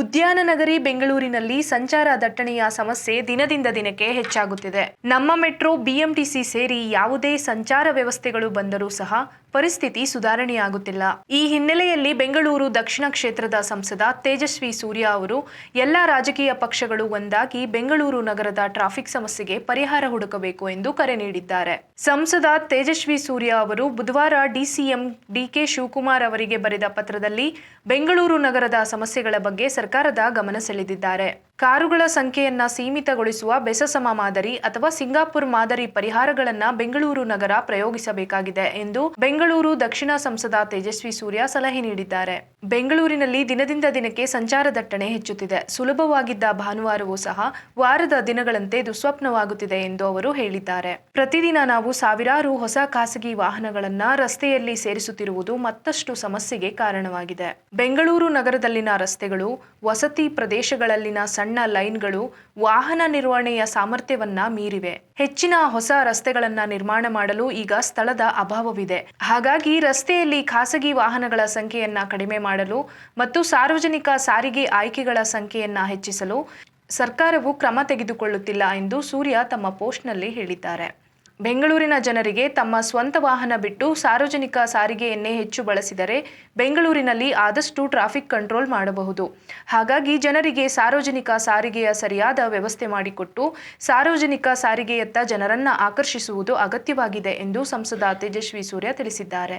ಉದ್ಯಾನ ನಗರಿ ಬೆಂಗಳೂರಿನಲ್ಲಿ ಸಂಚಾರ ದಟ್ಟಣೆಯ ಸಮಸ್ಯೆ ದಿನದಿಂದ ದಿನಕ್ಕೆ ಹೆಚ್ಚಾಗುತ್ತಿದೆ. ನಮ್ಮ ಮೆಟ್ರೋ, ಬಿಎಂಟಿಸಿ ಸೇರಿ ಯಾವುದೇ ಸಂಚಾರ ವ್ಯವಸ್ಥೆಗಳು ಬಂದರೂ ಸಹ ಪರಿಸ್ಥಿತಿ ಸುಧಾರಣೆಯಾಗುತ್ತಿಲ್ಲ. ಈ ಹಿನ್ನೆಲೆಯಲ್ಲಿ ಬೆಂಗಳೂರು ದಕ್ಷಿಣ ಕ್ಷೇತ್ರದ ಸಂಸದ ತೇಜಸ್ವಿ ಸೂರ್ಯ ಅವರು ಎಲ್ಲ ರಾಜಕೀಯ ಪಕ್ಷಗಳು ಒಂದಾಗಿ ಬೆಂಗಳೂರು ನಗರದ ಟ್ರಾಫಿಕ್ ಸಮಸ್ಯೆಗೆ ಪರಿಹಾರ ಹುಡುಕಬೇಕು ಎಂದು ಕರೆ ನೀಡಿದ್ದಾರೆ. ಸಂಸದ ತೇಜಸ್ವಿ ಸೂರ್ಯ ಅವರು ಬುಧವಾರ ಡಿಸಿಎಂ ಡಿಕೆ ಶಿವಕುಮಾರ್ ಅವರಿಗೆ ಬರೆದ ಪತ್ರದಲ್ಲಿ ಬೆಂಗಳೂರು ನಗರದ ಸಮಸ್ಯೆಗಳ ಬಗ್ಗೆ ಸರ್ಕಾರದ ಗಮನ ಸೆಳೆದಿದ್ದಾರೆ. ಕಾರುಗಳ ಸಂಖ್ಯೆಯನ್ನ ಸೀಮಿತಗೊಳಿಸುವ ಬೆಸಸಮ ಮಾದರಿ ಅಥವಾ ಸಿಂಗಾಪುರ್ ಮಾದರಿ ಪರಿಹಾರಗಳನ್ನ ಬೆಂಗಳೂರು ನಗರ ಪ್ರಯೋಗಿಸಬೇಕಾಗಿದೆ ಎಂದು ಬೆಂಗಳೂರು ದಕ್ಷಿಣ ಸಂಸದ ತೇಜಸ್ವಿ ಸೂರ್ಯ ಸಲಹೆ ನೀಡಿದ್ದಾರೆ. ಬೆಂಗಳೂರಿನಲ್ಲಿ ದಿನದಿಂದ ದಿನಕ್ಕೆ ಸಂಚಾರ ದಟ್ಟಣೆ ಹೆಚ್ಚುತ್ತಿದೆ. ಸುಲಭವಾಗಿದ್ದ ಭಾನುವಾರವೂ ಸಹ ವಾರದ ದಿನಗಳಂತೆ ದುಸ್ವಪ್ನವಾಗುತ್ತಿದೆ ಎಂದು ಅವರು ಹೇಳಿದ್ದಾರೆ. ಪ್ರತಿದಿನ ನಾವು ಸಾವಿರಾರು ಹೊಸ ಖಾಸಗಿ ವಾಹನಗಳನ್ನ ರಸ್ತೆಯಲ್ಲಿ ಸೇರಿಸುತ್ತಿರುವುದು ಮತ್ತಷ್ಟು ಸಮಸ್ಯೆಗೆ ಕಾರಣವಾಗಿದೆ. ಬೆಂಗಳೂರು ನಗರದಲ್ಲಿನ ರಸ್ತೆಗಳು ವಸತಿ ಪ್ರದೇಶಗಳಲ್ಲಿನ ಸಣ್ಣ ಲೈನ್ಗಳು ವಾಹನ ನಿರ್ವಹಣೆಯ ಸಾಮರ್ಥ್ಯವನ್ನ ಮೀರಿವೆ. ಹೆಚ್ಚಿನ ಹೊಸ ರಸ್ತೆಗಳನ್ನು ನಿರ್ಮಾಣ ಮಾಡಲು ಈಗ ಸ್ಥಳದ ಅಭಾವವಿದೆ. ಹಾಗಾಗಿ ರಸ್ತೆಯಲ್ಲಿ ಖಾಸಗಿ ವಾಹನಗಳ ಸಂಖ್ಯೆಯನ್ನ ಕಡಿಮೆ ಮಾಡಲು ಮತ್ತು ಸಾರ್ವಜನಿಕ ಸಾರಿಗೆ ಆಯ್ಕೆಗಳ ಸಂಖ್ಯೆಯನ್ನ ಹೆಚ್ಚಿಸಲು ಸರ್ಕಾರವು ಕ್ರಮ ತೆಗೆದುಕೊಳ್ಳುತ್ತಿಲ್ಲ ಎಂದು ಸೂರ್ಯ ತಮ್ಮ ಪೋಸ್ಟ್ನಲ್ಲಿ ಹೇಳಿದ್ದಾರೆ. ಬೆಂಗಳೂರಿನ ಜನರಿಗೆ ತಮ್ಮ ಸ್ವಂತ ವಾಹನ ಬಿಟ್ಟು ಸಾರ್ವಜನಿಕ ಸಾರಿಗೆಯನ್ನೇ ಹೆಚ್ಚು ಬಳಸಿದರೆ ಬೆಂಗಳೂರಿನಲ್ಲಿ ಆದಷ್ಟು ಟ್ರಾಫಿಕ್ ಕಂಟ್ರೋಲ್ ಮಾಡಬಹುದು. ಹಾಗಾಗಿ ಜನರಿಗೆ ಸಾರ್ವಜನಿಕ ಸಾರಿಗೆಯ ಸರಿಯಾದ ವ್ಯವಸ್ಥೆ ಮಾಡಿಕೊಟ್ಟು ಸಾರ್ವಜನಿಕ ಸಾರಿಗೆಯತ್ತ ಜನರನ್ನು ಆಕರ್ಷಿಸುವುದು ಅಗತ್ಯವಾಗಿದೆ ಎಂದು ಸಂಸದ ತೇಜಸ್ವಿ ಸೂರ್ಯ ತಿಳಿಸಿದ್ದಾರೆ.